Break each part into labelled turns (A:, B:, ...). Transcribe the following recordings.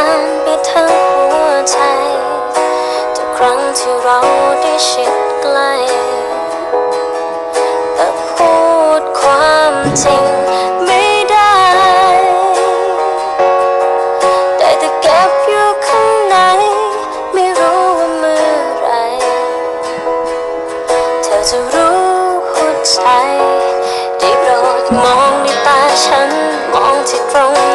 A: านไปทั้งหัวใจ ทุกครั้งที่เราได้ชิดใกล้แต่พูดความจริงไม่ได้ได้แต่เก็บอยู่ข้างใน ไม่รู้ว่าเมื่อไร เธอจะรู้หัวใจ ได้โปรดมองในตาฉัน มองที่ตรง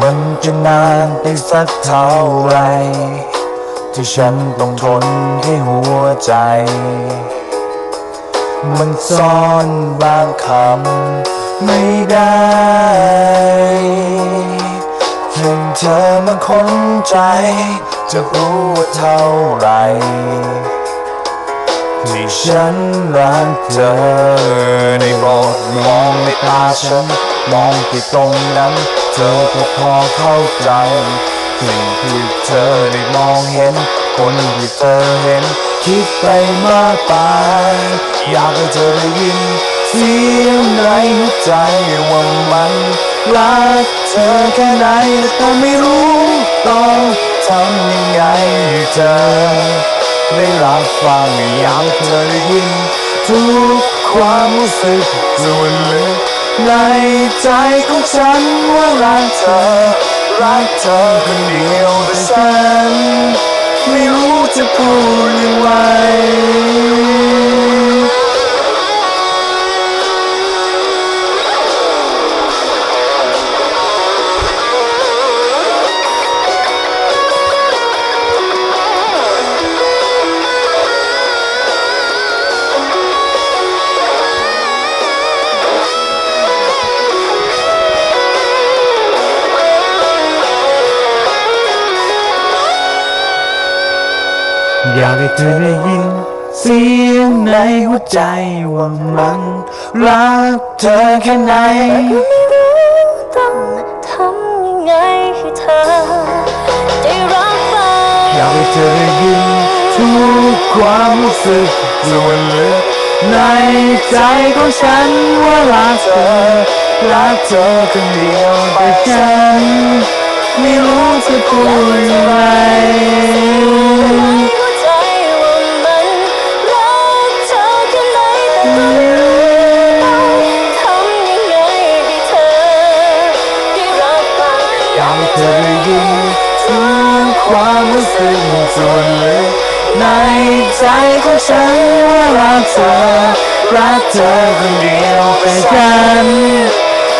A: มันจะ
B: นานไปสักเท่าไร ที่ฉันต้องทนให้หัวใจ มันซ่อนบางคำไม่ได้ถึงเธอมันคนใจ จะรู้ว่าเท่าไหรที่ฉันรักเธอได้โปรดมองในตาฉัน มองที่ตรงนั้น ธอก็พอเข้าใจสิ่งที่เธอได้มองเห็น คนที่เธอเห็น คิดไปมากไป อยากให้เธอได้ยิน เสียงในหัวใจว่ามันรักเธอแค่ไหนแต่ไม่รู้ต้องทำยังไงให้เธอได้รับฟังอยากให้เธอได้ยิน ทุกความรู้สึกส่วนลึก ในใจของฉันว่ารักเธอ รักเธอคนเดียวแต่ฉัน ไม่รู้จะพูดยังไง อยากให้เธอได้ยิน เสียงในหัวใจว่ามันรักเธอแค่ไหน
A: ไม่รู้ต้องทำยังไงให้เธอได้รับฟัง
B: อยากให้เธอได้ยินทุกความรู้สึกส่วนลึกในใจของฉันว่ารักเธอรักเธอคนเดียวแต่ฉันไม่รู้จะพูดยังไง
A: ยังไงให้เธอได้รับฟัง
B: อยากให้เธอได้ยินทุกความรู้สึกส่วนลึกในใจของฉันว่ารักเธอ รักเธอคนเดียวแต่ฉัน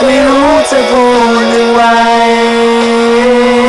B: ไม่รู้จะพูดยังไง